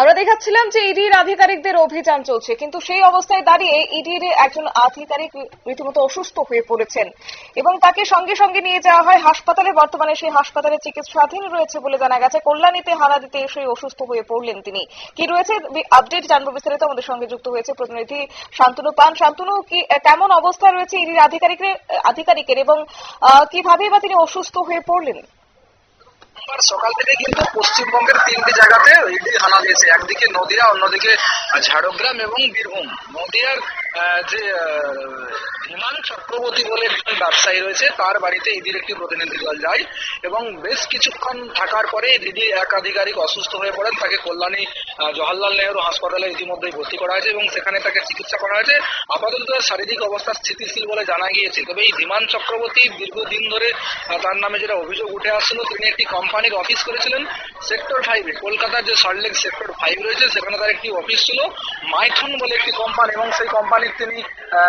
আমরা দেখাচ্ছিলাম যে ইডির আধিকারিকদের অভিযান চলছে, কিন্তু সেই অবস্থায় দাঁড়িয়ে ইডির একজন আধিকারিক রীতিমতো অসুস্থ হয়ে পড়েছেন এবং তাকে সঙ্গে সঙ্গে নিয়ে যাওয়া হয় হাসপাতালে। বর্তমানে সেই হাসপাতালে চিকিৎসাধীন রয়েছে বলে জানা গেছে। কল্যাণীতে হারা দিতে এসে অসুস্থ হয়ে পড়লেন তিনি। কি রয়েছে? আপডেট জানব বিস্তারিত। আমাদের সঙ্গে যুক্ত হয়েছে প্রতিনিধি শান্তনু পান। শান্তনু, কি কেমন অবস্থা রয়েছে ইডির আধিকারিকের আধিকারিকের এবং কীভাবে বা তিনি অসুস্থ হয়ে পড়লেন? সোমবার সকাল থেকে কিন্তু পশ্চিমবঙ্গের তিনটি জায়গাতে ইডি হানা দিয়েছে। একদিকে নদিয়া, অন্যদিকে ঝাড়গ্রাম এবং বীরভূম। নদিয়ার যে হিমান চক্রবর্তী বলে একজন ব্যবসায়ী রয়েছে, তার বাড়িতে ইডির একটি প্রতিনিধি দল যায় এবং বেশ কিছুক্ষণ থাকার পরে ইডি এক আধিকারিক অসুস্থ হয়ে পড়েন। তাকে কল্যাণী আহ, জওহরলাল নেহরু হাসপাতালে ইতিমধ্যেই ভর্তি করা হয়েছে এবং সেখানে তাকে চিকিৎসা করা হয়েছে। আপাতত তার শারীরিক অবস্থা স্থিতিশীল বলে জানা গিয়েছে। তবে এই ধীমান চক্রবর্তী দীর্ঘদিন ধরে তার নামে যেটা অভিযোগ উঠে আসছিল তিনি একটি কোম্পানির অফিস করেছিলেন সেক্টর ফাইভে কলকাতার যে সল্টলেক সেক্টর ফাইভ রয়েছে সেখানে তার একটি অফিস ছিল মাইথন বলে একটি কোম্পানি এবং সেই কোম্পানির তিনি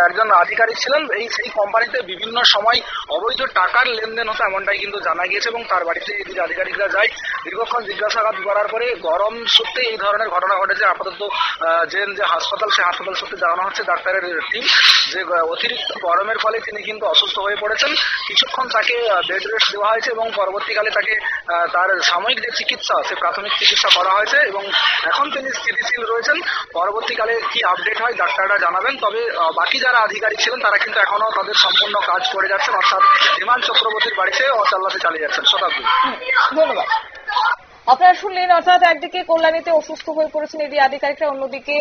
একজন আধিকারিক ছিলেন। এই সেই কোম্পানিতে বিভিন্ন সময় অবৈধ টাকার লেনদেন হতো এমনটাই কিন্তু জানা গিয়েছে এবং তার বাড়িতে আধিকারিকরা যায়। দীর্ঘক্ষণ জিজ্ঞাসাবাদ করার পরে গরম সত্যি এই ধরনের ঘটনা ঘটেছে। আপাতত যে যে হাসপাতাল, সেই হাসপাতাল সূত্রে জানানো হচ্ছে ডাক্তারের টিম যে অতিরিক্ত গরমের ফলে তিনি কিন্তু অসুস্থ হয়ে পড়েছেন। কিছুক্ষণ তাকে বেড রেস্ট দেওয়া হয়েছে এবং পরবর্তীকালে তাকে তার সাময়িক যে চিকিৎসা, সে প্রাথমিক চিকিৎসা করা হয়েছে এবং এখন তিনি স্থিতিশীল রয়েছেন। পরবর্তীকালে কি আপডেট হয় ডাক্তাররা জানাবেন। তবে বাকি যারা আধিকারিক ছিলেন, তারা কিন্তু এখনও তাদের সম্পূর্ণ কাজ করে যাচ্ছেন। অর্থাৎ হিমান চক্রবর্তীর বাড়িতে অচাল্লাতে চালিয়ে যাচ্ছেন। শতাব্দী। ধন্যবাদ। আপনারা শুনলেন, অর্থাৎ একদিকে কল্যাণীতে অসুস্থ হয়ে পড়েছেন এডি আধিকারিকরা, অন্যদিকে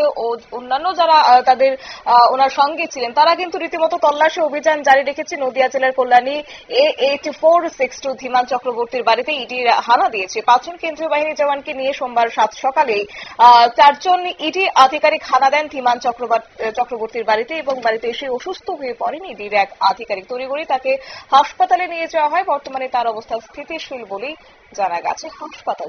অন্যান্য যারা তাদের ওনার সঙ্গে ছিলেন, তারা কিন্তু রীতিমতো তল্লাশি অভিযান জারি রেখেছে নদিয়া জেলার Kalyani A eight four six two Dhiman চক্রবর্তীর বাড়িতে ইডি হানা দিয়েছে। পাঁচজন কেন্দ্রীয় বাহিনী জওয়ানকে নিয়ে সোমবার সাত সকালে চারজন ইডি আধিকারিক হানা দেন ধীমান চক্রবর্ত- চক্রবর্তীর বাড়িতে এবং বাড়িতে এসে অসুস্থ হয়ে পড়েন ইডির এক আধিকারিক। তড়িঘড়ি তাকে হাসপাতালে নিয়ে যাওয়া হয়। বর্তমানে তার অবস্থা স্থিতিশীল বলেই জানা গেছে হাসপাতাল